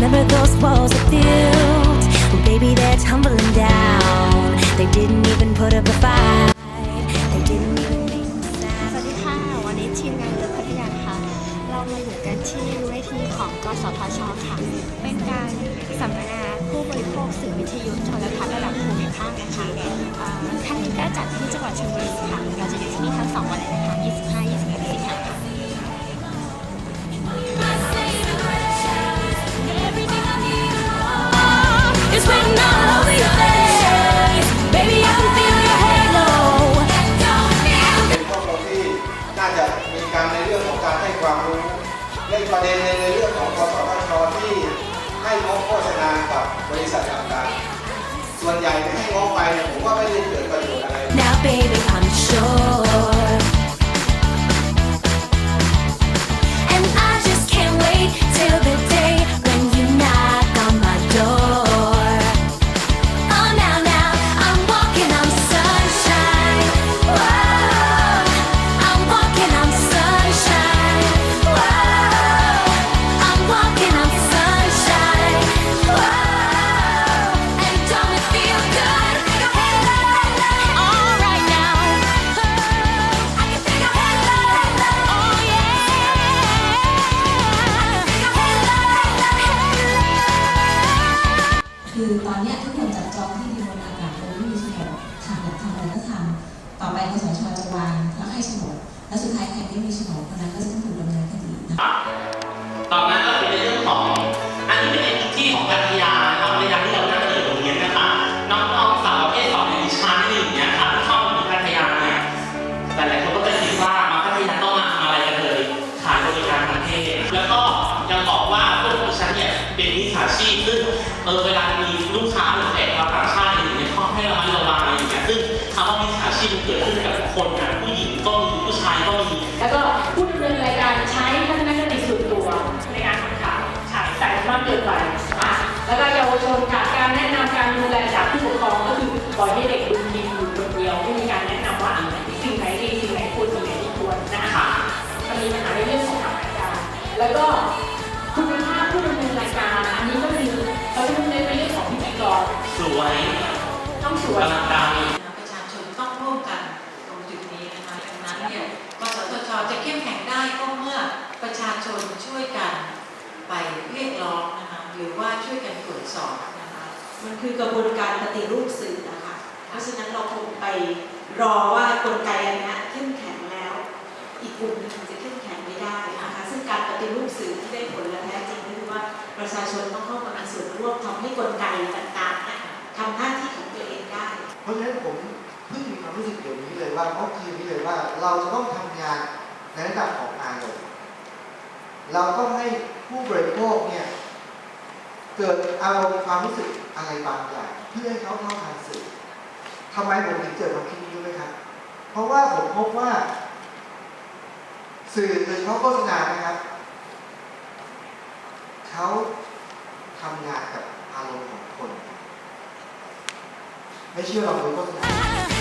Remember those walls are built? Well, baby, they're tumbling down. They didn't even put up a fight. They didn't even make a สวัสดีค่ะ วันนี้ทีมงานเรือพัทยาค่ะ เรามาอยู่กันที่เวทีของกสทชค่ะ เป็นการสัมมนาผู้บริโภคสื่อวิทยุโทรทัศน์ระดับภูมิภาคนะคะอ่อครั้งนี้ก็จัดที่จังหวัดชลบุรีค่ะ เราจะอยู่ที่นี่ทั้งสองวันเลยนะคะ ความรู้ในประเด็นในเรื่องของกสทชที่ให้งบโฆษณากับบริษัทต่างๆ ส่วนใหญ่ที่ให้งบไปผมว่าไม่ได้ ไปกสชจะวางแล้วให้โฉนดแล้วสุดท้ายใครไม่มีโฉนดคนนั้นก็จะต้องถูกดำเนินคดีนะคะ ต่อมาก็เป็นในเรื่องของอันนี้เป็นที่ของพัทยานะครับพัทยาที่เรานั่งอยู่ตรงนี้นะคะน้องๆสาวประเภทสองในดิฉันนี่อย่างเงี้ยค่ะที่เข้ามาที่พัทยาเนี่ยแต่หลายคนก็จะคิดว่ามาพัทยาต้องมาทำอะไรกันเลยขายบริการทางเพศแล้วก็ยังบอกว่าพวกดิฉันเนี่ยเป็นมิจฉาชีพซึ่งเออเวลามีลูกค้าหรือแขกชาต่างชาติอย่างเงี้ยก็ให้ระมัดระวังอะไรอย่างเงี้ยซึ่งคำว่ามิจฉา ชีพมันเกิดขึ้นกับคนนะผู้หญิงก็มีผู้ชายก็มีแล้วก็ผู้ดำเนินรายการใช้ นช่วยกันไปเรียกร้องนะคะหรือว่าช่วยกันตรวจสอบนะคะมันคือกระบวนการปฏิรูปสื่อนะคะเพราะฉะนั้นเราคงไปรอว่ากลไกอันนี้เข้มแข็งแล้ว อีกกลุ่มหนึงจะเข้มแข็งไม่ได้นะคะซึ่งการปฏิรูปสื่อที่ได้ผลและแท้จริงก็คือว่าประชาชนต้องเข้ามามีส่วนร่วมทำให้กลไกต่างๆนี่ยทำหน้าที่ของตัวเองได้ เพราะฉะนั้นผมเพิ่งมีความรู้สึกเดี๋ยวนี้เลยว่าเมื่อคืนนี้เลยว่าเราจะต้องทำงานในระดับของอารมณ์ เราต้องให้ผู้บริโภคเนี่ยเกิดอารมณ์ความรู้สึกอะไรบางอย่างเพื่อให้เขาเข้าทางสื่อทำไมผมถึงเกิดความคิดนี้รู้ไหมครับ เพราะว่าผมพบว่า สื่อโดยเฉพาะโฆษณานะครับเขาทำงานกับอารมณ์ของคน ไม่เชื่อลองดูโฆษณา